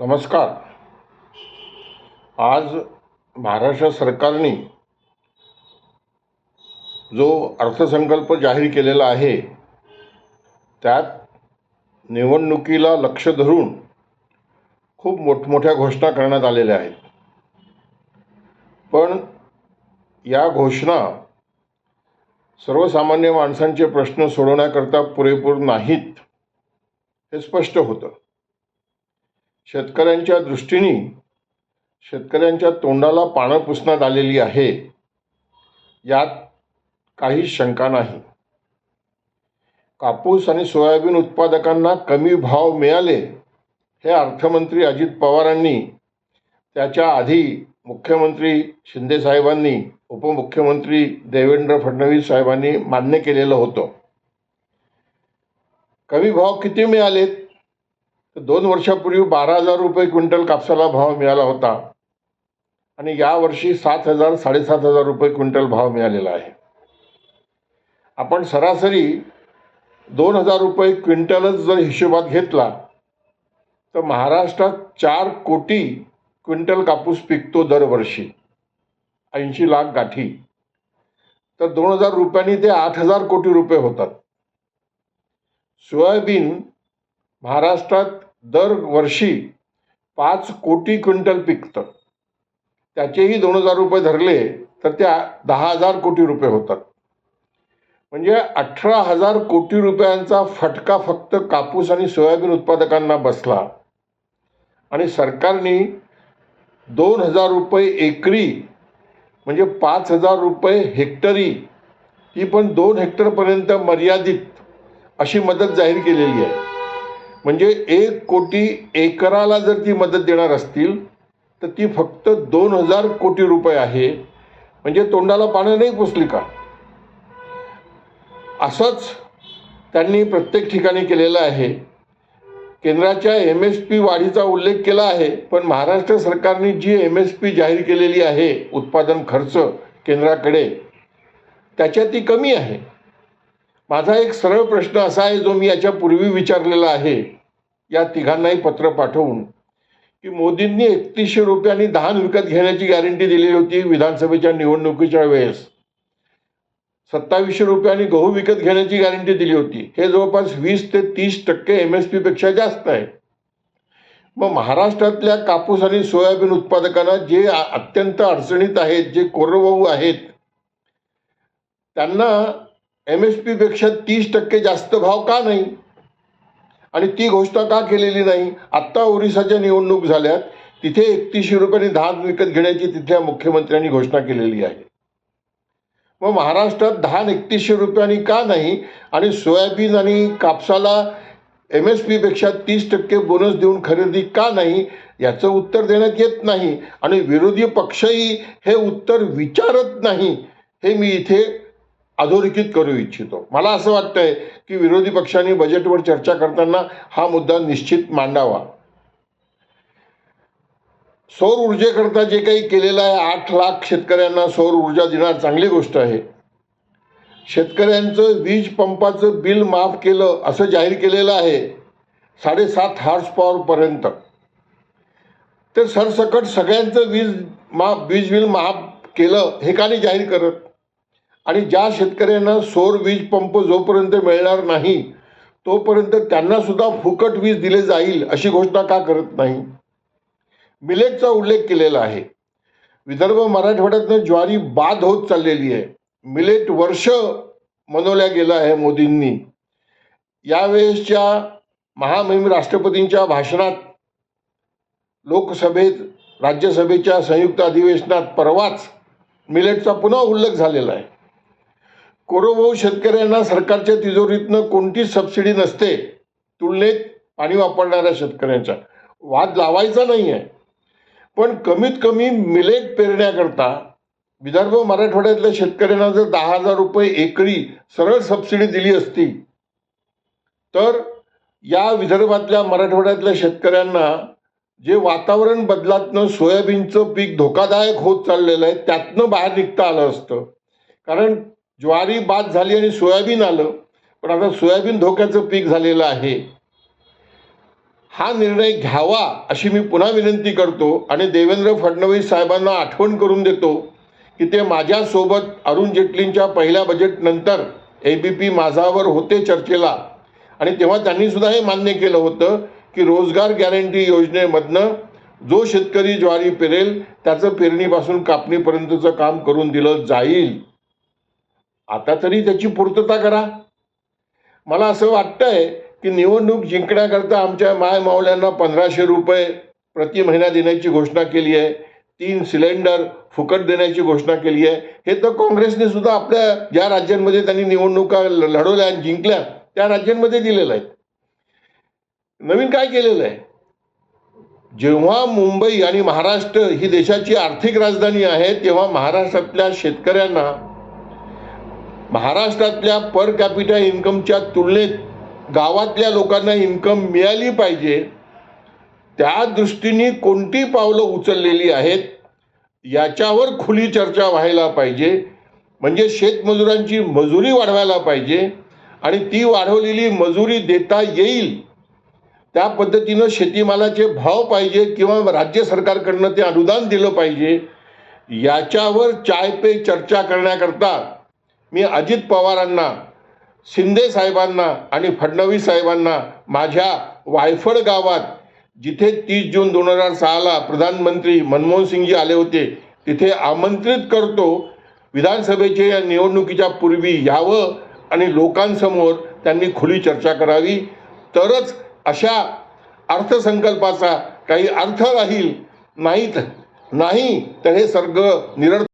नमस्कार. आज महाराष्ट्र सरकारने जो अर्थसंकल्प जाहीर केलेला आहे त्यात निवडणुकीला लक्ष धरून खूप मोठमोठ्या घोषणा करण्यात आलेल्या आहेत. पण या घोषणा सर्वसामान्य माणसांचे प्रश्न सोडवण्याकरता पुरेपूर नाहीत हे स्पष्ट होतं. शेतकऱ्यांच्या दृष्टीने शेतकऱ्यांच्या तोंडाला पानं पुसण्यात आलेली आहे यात काही शंका नाही. कापूस आणि सोयाबीन उत्पादकांना कमी भाव मिळाले हे अर्थमंत्री अजित पवारांनी त्याच्या आधी मुख्यमंत्री शिंदेसाहेबांनी उपमुख्यमंत्री देवेंद्र फडणवीस साहेबांनी मान्य केलेलं होतं. कमी भाव किती मिळालेत? दोन वर्षापूर्वी बारा हजार रुपये क्विंटल कापसाला भाव मिळाला होता. आणि यावर्षी सात हजार साडेसात हजार रुपये क्विंटल भाव मिळालेला आहे. आपण सरासरी दोन हजार रुपये क्विंटलच जर हिशोबात घेतला तर महाराष्ट्रात चार कोटी क्विंटल कापूस पिकतो दरवर्षी. ऐंशी लाख गाठी. तर दोन हजार रुपयांनी ते आठ हजार कोटी रुपये होतात. सोयाबीन महाराष्ट्रात दरवर्षी पाच कोटी क्विंटल पिकतं. त्याचेही दोन हजार रुपये धरले तर त्या दहा हजार कोटी रुपये होतात. म्हणजे अठरा हजार कोटी रुपयांचा फटका फक्त कापूस आणि सोयाबीन उत्पादकांना बसला. आणि सरकारने दोन हजार रुपये एकरी म्हणजे पाच हजार रुपये हेक्टरी ही पण दोन हेक्टरपर्यंत मर्यादित अशी मदत जाहीर केलेली आहे. म्हणजे एक कोटी एकराला जर ती मदत देणार असतील तर ती फक्त दोन हजार कोटी रुपये आहे. म्हणजे तोंडाला पानं नाही पुसली का? असंच त्यांनी प्रत्येक ठिकाणी केलेलं आहे. केंद्राच्या एम एस पी वाढीचा उल्लेख केला आहे पण महाराष्ट्र सरकारने जी एम एस पी जाहीर केलेली आहे उत्पादन खर्च केंद्राकडे त्याच्यात ती कमी आहे. माझा एक सरळ प्रश्न असा आहे जो मी याच्यापूर्वी विचारलेला आहे. या तिघांनाही पत्र पाठवून की मोदींनी एकतीसशे रुपयांनी धान विकत घेण्याची गॅरंटी दिलेली होती विधानसभेच्या निवडणुकीच्या वेळेस. सत्तावीसशे रुपयांनी गहू विकत घेण्याची गॅरंटी दिली होती. हे जवळपास वीस ते तीस टक्के एम एस पीपेक्षा जास्त आहे. मग महाराष्ट्रातल्या कापूस आणि सोयाबीन उत्पादकांना जे अत्यंत अडचणीत आहेत जे कोरडवाहू आहेत त्यांना एम एस पीपेक्षा तीस टक्के जास्त भाव का नाही? आणि ती घोषणा का केलेली नाही? आत्ता ओरिसाच्या निवडणूक झाल्यात तिथे एकतीसशे रुपयांनी धान विकत घेण्याची तिथल्या मुख्यमंत्र्यांनी घोषणा केलेली आहे. मग महाराष्ट्रात धान एकतीसशे रुपयांनी का नाही? आणि सोयाबीन आणि कापसाला एम एस पीपेक्षा तीस टक्के बोनस देऊन खरेदी का नाही? याचं उत्तर देण्यात येत नाही. आणि विरोधी पक्षही हे उत्तर विचारत नाही. हे मी इथे अधोरेखित करू इच्छितो. मला असं वाटतंय की विरोधी पक्षांनी बजेटवर चर्चा करताना हा मुद्दा निश्चित मांडावा. सौर ऊर्जेकरता जे काही केलेलं आहे आठ लाख शेतकऱ्यांना सौर ऊर्जा देणार चांगली गोष्ट आहे. शेतकऱ्यांचं वीज पंपाचं बिल माफ केलं असं जाहीर केलेलं आहे साडेसात हॉर्स पॉवरपर्यंत तर सरसकट सगळ्यांचं वीज माफ वीज बिल माफ केलं हे का नाही जाहीर करत? आणि ज्या शेतकऱ्यांना सौर वीज पंप जोपर्यंत मिळणार नाही तोपर्यंत त्यांना सुद्धा फुकट वीज दिले जाईल अशी घोषणा का करत नाही? मिलेटचा उल्लेख केलेला आहे. विदर्भ मराठवाड्यातनं ज्वारी बाद होत चाललेली आहे. मिलेट वर्ष मनवल्या गेलं आहे मोदींनी. यावेळेसच्या महामहिम राष्ट्रपतींच्या भाषणात लोकसभेत राज्यसभेच्या संयुक्त अधिवेशनात परवाच मिलेटचा पुन्हा उल्लेख झालेला आहे. कोरोभाऊ शेतकऱ्यांना सरकारच्या तिजोरीतनं कोणतीच सबसिडी नसते. तुलनेत पाणी वापरणाऱ्या शेतकऱ्यांच्या. वाद लावायचा नाही आहे पण कमीत कमी मिलेट पेरण्याकरता विदर्भ मराठवाड्यातल्या शेतकऱ्यांना जर दहा हजार रुपये एकरी सरळ सबसिडी दिली असती तर या विदर्भातल्या मराठवाड्यातल्या शेतकऱ्यांना जे वातावरण बदलातनं सोयाबीनचं पीक धोकादायक होत चाललेलं आहे त्यातनं बाहेर निघता आलं असतं. कारण ज्वारी बाद झाली आणि सोयाबीन आलं पण आता सोयाबीन धोक्याचं पीक झालेलं आहे. हा निर्णय घ्यावा अशी मी पुन्हा विनंती करतो आणि देवेंद्र फडणवीस साहेबांना आठवण करून देतो की ते माझ्यासोबत अरुण जेटलींच्या पहिल्या बजेटनंतर ए बी पी माझावर होते चर्चेला. आणि तेव्हा त्यांनीसुद्धा हे मान्य केलं होतं की रोजगार गॅरंटी योजनेमधनं जो शेतकरी ज्वारी पेरेल त्याचं पेरणीपासून कापणीपर्यंतचं काम करून दिलं जाईल. आता तरी त्याची पूर्तता करा. मला असं वाटतंय की निवडणूक जिंकण्याकरता आमच्या माय मावल्यांना पंधराशे रुपये प्रति महिना देण्याची घोषणा केली आहे. तीन सिलेंडर फुकट देण्याची घोषणा केली आहे. हे तर काँग्रेसने सुद्धा आपल्या ज्या राज्यांमध्ये त्यांनी निवडणुका लढवल्या आणि जिंकल्या त्या राज्यांमध्ये दिलेलं आहे नवीन काय केलेलं आहे? जेव्हा मुंबई आणि महाराष्ट्र ही देशाची आर्थिक राजधानी आहे तेव्हा महाराष्ट्रातल्या शेतकऱ्यांना महाराष्ट्रातल्या पर कॅपिटा इन्कमच्या तुलनेत गावातल्या लोकांना इन्कम मिळाली पाहिजे. त्या दृष्टीने कोणती पावलं उचललेली आहेत याच्यावर खुली चर्चा व्हायला पाहिजे. म्हणजे शेतमजुरांची मजुरी वाढवायला पाहिजे आणि ती वाढवलेली मजुरी देता येईल. त्या पद्धतीनं शेतीमालाचे भाव पाहिजे किंवा राज्य सरकारकडनं ते अनुदान दिलं पाहिजे. याच्यावर चाय पे चर्चा करण्याकरता मी अजित पवारांना शिंदे साहेबांना आणि फडणवीस साहेबांना माझ्या वायफळ गावात जिथे तीस जून दोन हजार सहाला प्रधानमंत्री मनमोहन सिंगजी आले होते तिथे आमंत्रित करतो. विधानसभेच्या या निवडणुकीच्या पूर्वी यावं आणि लोकांसमोर त्यांनी खुली चर्चा करावी. तरच अशा अर्थसंकल्पाचा काही अर्थ राहील नाहीत नाही तर हे सर्ग निरर्थक